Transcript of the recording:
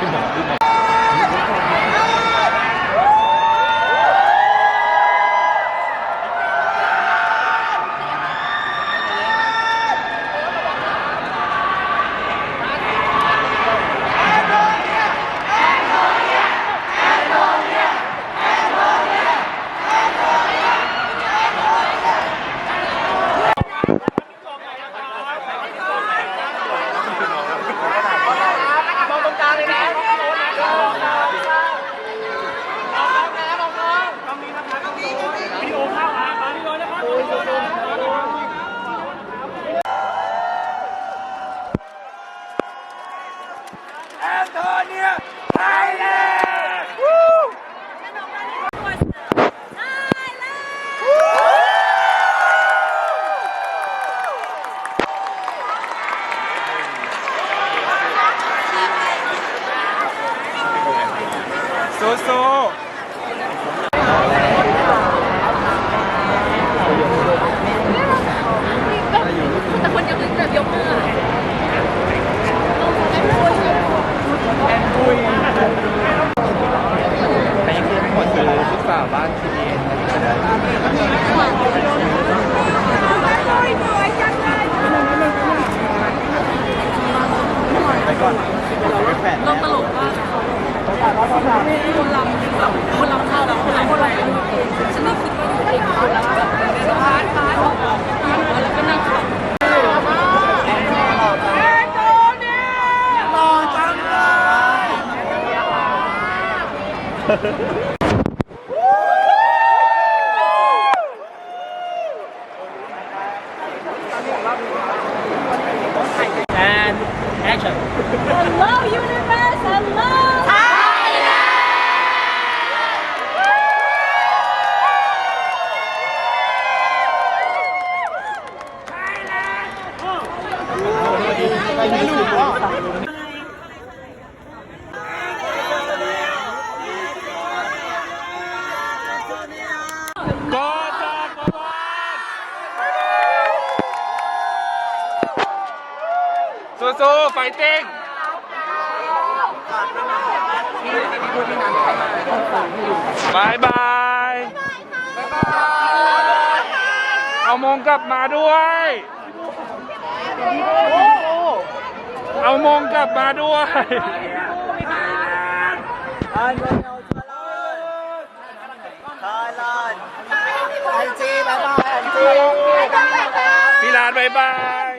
ขึ้นมาขึ้นมา แอนโทเนียไทยแลนด์สู้ๆ บ้านทีนี้ไปก่อนไปแฟนเราตลกมากคนลำแบบคนลำเข้าแล้วคนลำคนลำฉันไม่คิดว่าอยู่เองคนลำแบบพาร์ทพาร์ทแล้วก็นั่งขับรอจังเลย and action Hello universe hello สู้ๆไฟติ้งบายบาย เอามงกลับมาด้วย เอามงกลับมาด้วยพี่ลานบายบาย